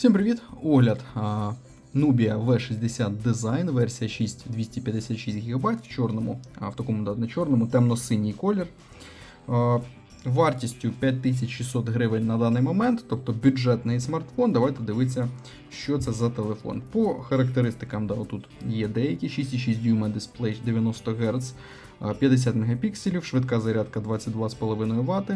Всім привіт! Огляд а, Nubia V60 Design, версія 6 256 ГБ в чорному, а в такому да, не чорному, темно-синій колір. А, вартістю 5600 гривень на даний момент, тобто бюджетний смартфон. Давайте дивитися, що це за телефон. По характеристикам, да, тут є деякі 6,6 дюйма дисплей 90 Гц, 50 Мп, швидка зарядка 22,5 Вт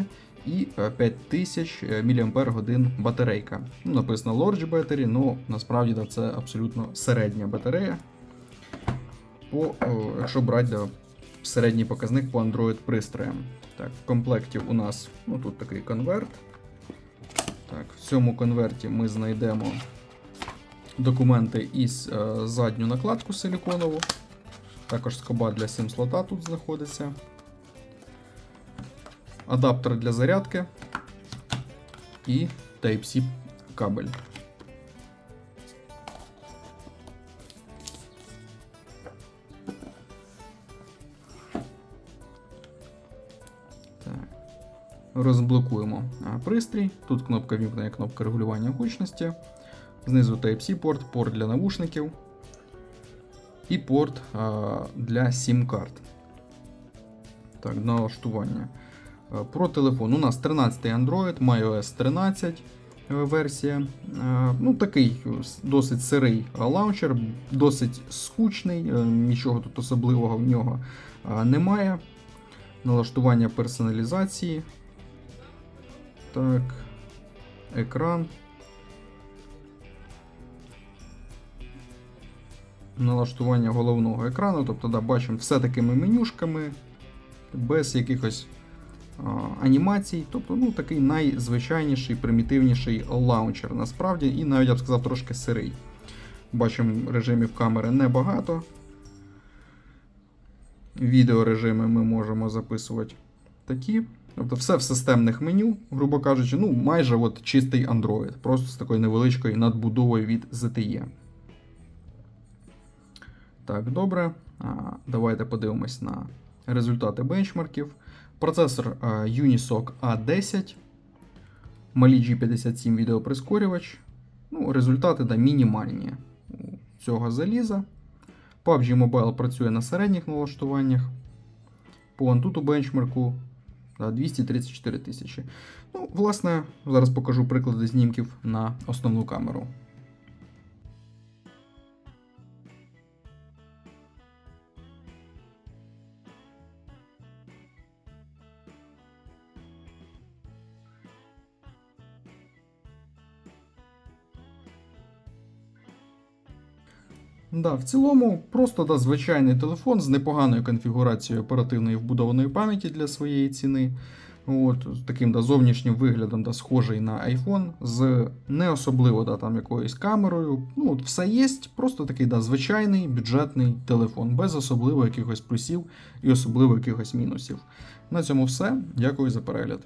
і е, 5000 мАч батарейка. Ну, написано Large Battery, але насправді да, це абсолютно середня батарея. По, якщо брати да, середній показник по Android пристроям. Так, в комплекті у нас ну, тут такий конверт. Так, в цьому конверті ми знайдемо документи із е, задню накладку силіконову. Також скоба для SIM слота тут знаходиться адаптер для зарядки і Type-C кабель. Розблокуємо пристрій. Тут кнопка вімкнення, кнопка регулювання гучності. Знизу Type-C порт, порт для навушників і порт для SIM-карт. Так, налаштування. Е, Про телефон. У нас 13 Android, MyOS 13 е, версія. Е, Ну, Такий досить сирий е, лаунчер, досить скучний, е, нічого тут особливого в нього е, немає. Налаштування персоналізації. Так. Екран. Налаштування головного екрану. Тобто, да, бачимо все такими менюшками, без якихось а, анімацій. Тобто, ну, такий найзвичайніший, примітивніший лаунчер насправді, і навіть я б сказав трошки сирий. Бачимо, режимів камери небагато. Відеорежими ми можемо записувати такі. Тобто все в системних меню, грубо кажучи, ну майже от чистий Android, просто з такою невеличкою надбудовою від ZTE. Так, добре. А, давайте подивимось на результати бенчмарків. Процесор а, Unisoc A10, Mali G57 відеоприскорювач. Ну, результати да, мінімальні цього заліза. PUBG Mobile працює на середніх налаштуваннях. По Antutu бенчмарку 234 тисячі. Ну, власне, зараз покажу приклади знімків на основну камеру. Да, в цілому, просто да, звичайний телефон з непоганою конфігурацією оперативної вбудованої пам'яті для своєї ціни. От, таким да, зовнішнім виглядом да, схожий на iPhone, з не особливо да, там, якоюсь камерою. Ну, от, все є, просто такий да, звичайний бюджетний телефон, без особливо якихось плюсів і особливо якихось мінусів. На цьому все. Дякую за перегляд.